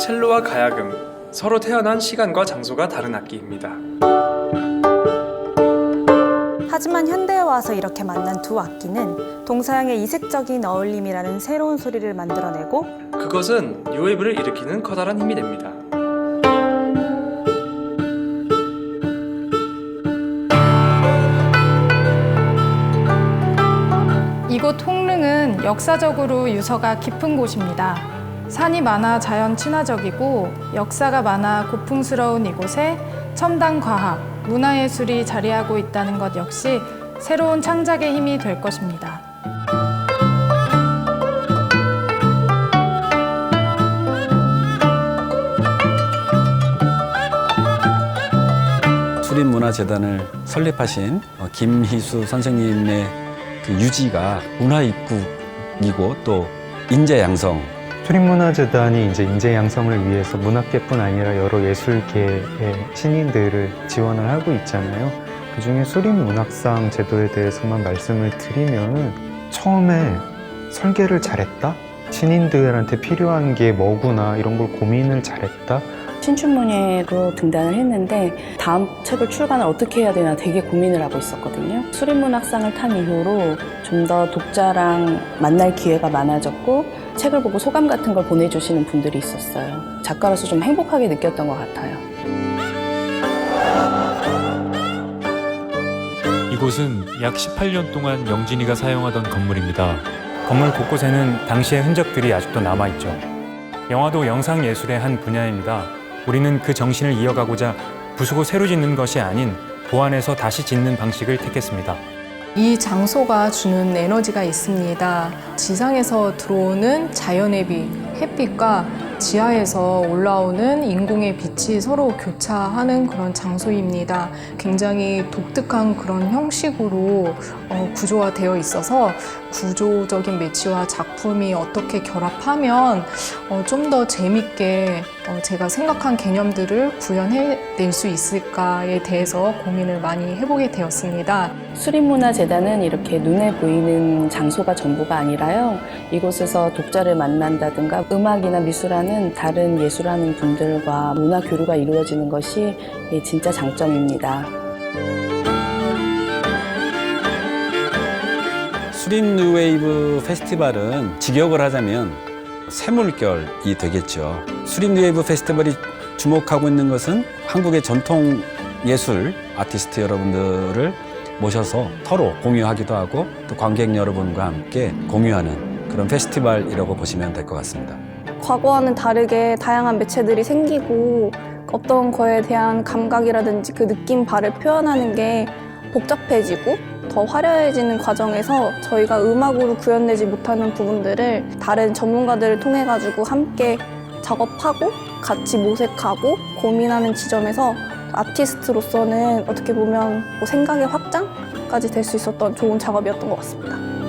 첼로와 가야금 서로 태어난 시간과 장소가 다른 악기입니다. 하지만 현대에 와서 이렇게 만난 두 악기는 동서양의 이색적인 어울림이라는 새로운 소리를 만들어내고 그것은 뉴웨이브를 일으키는 커다란 힘이 됩니다. 이곳 홍릉은 역사적으로 유서가 깊은 곳입니다. 산이 많아 자연 친화적이고 역사가 많아 고풍스러운 이곳에 첨단 과학, 문화예술이 자리하고 있다는 것 역시 새로운 창작의 힘이 될 것입니다. 수립문화재단을 설립하신 어, 김희수 선생님의 그 유지가 문화입국이고 또 인재 양성 수립문화재단이 이제 인재 양성을 위해서 문학계뿐 아니라 여러 예술계의 신인들을 지원을 하고 있잖아요. 그 중에 수립문학상 제도에 대해서만 말씀을 드리면은 처음에 설계를 잘했다? 신인들한테 필요한 게 뭐구나 이런 걸 고민을 잘했다? 신춘문예로 등단을 했는데 다음 책을 출간을 어떻게 해야 되나 되게 고민을 하고 있었거든요. 수립문학상을 탄 이후로 좀 더 독자랑 만날 기회가 많아졌고 책을 보고 소감 같은 걸 보내주시는 분들이 있었어요. 작가로서 좀 행복하게 느꼈던 것 같아요. 이곳은 약 18년 동안 영진이가 사용하던 건물입니다. 건물 곳곳에는 당시의 흔적들이 아직도 남아있죠. 영화도 영상 예술의 한 분야입니다. 우리는 그 정신을 이어가고자 부수고 새로 짓는 것이 아닌 보완해서 다시 짓는 방식을 택했습니다. 이 장소가 주는 에너지가 있습니다. 지상에서 들어오는 자연의 빛, 햇빛과 지하에서 올라오는 인공의 빛이 서로 교차하는 그런 장소입니다. 굉장히 독특한 그런 형식으로 어, 구조화 되어 있어서 구조적인 매치와 작품이 어떻게 결합하면 어, 좀더 재밌게 어, 제가 생각한 개념들을 구현해낼 수 있을까에 대해서 고민을 많이 해보게 되었습니다. 수립문화재단은 이렇게 눈에 보이는 장소가 전부가 아니라요. 이곳에서 독자를 만난다든가 음악이나 미술하는 다른 예술하는 분들과 문화 교류가 이루어지는 것이 예, 진짜 장점입니다. 수립 뉴웨이브 페스티벌은 직역을 하자면 새물결이 되겠죠. 수립 뉴웨이브 페스티벌이 주목하고 있는 것은 한국의 전통 예술 아티스트 여러분들을 모셔서 서로 공유하기도 하고 또 관객 여러분과 함께 공유하는 그런 페스티벌이라고 보시면 될 것 같습니다. 과거와는 다르게 다양한 매체들이 생기고 어떤 거에 대한 감각이라든지 그 느낌 바를 표현하는 게 복잡해지고 더 화려해지는 과정에서 저희가 음악으로 구현되지 못하는 부분들을 다른 전문가들을 통해 가지고 함께 작업하고 같이 모색하고 고민하는 지점에서 아티스트로서는 어떻게 보면 뭐 생각의 확장까지 될 수 있었던 좋은 작업이었던 것 같습니다.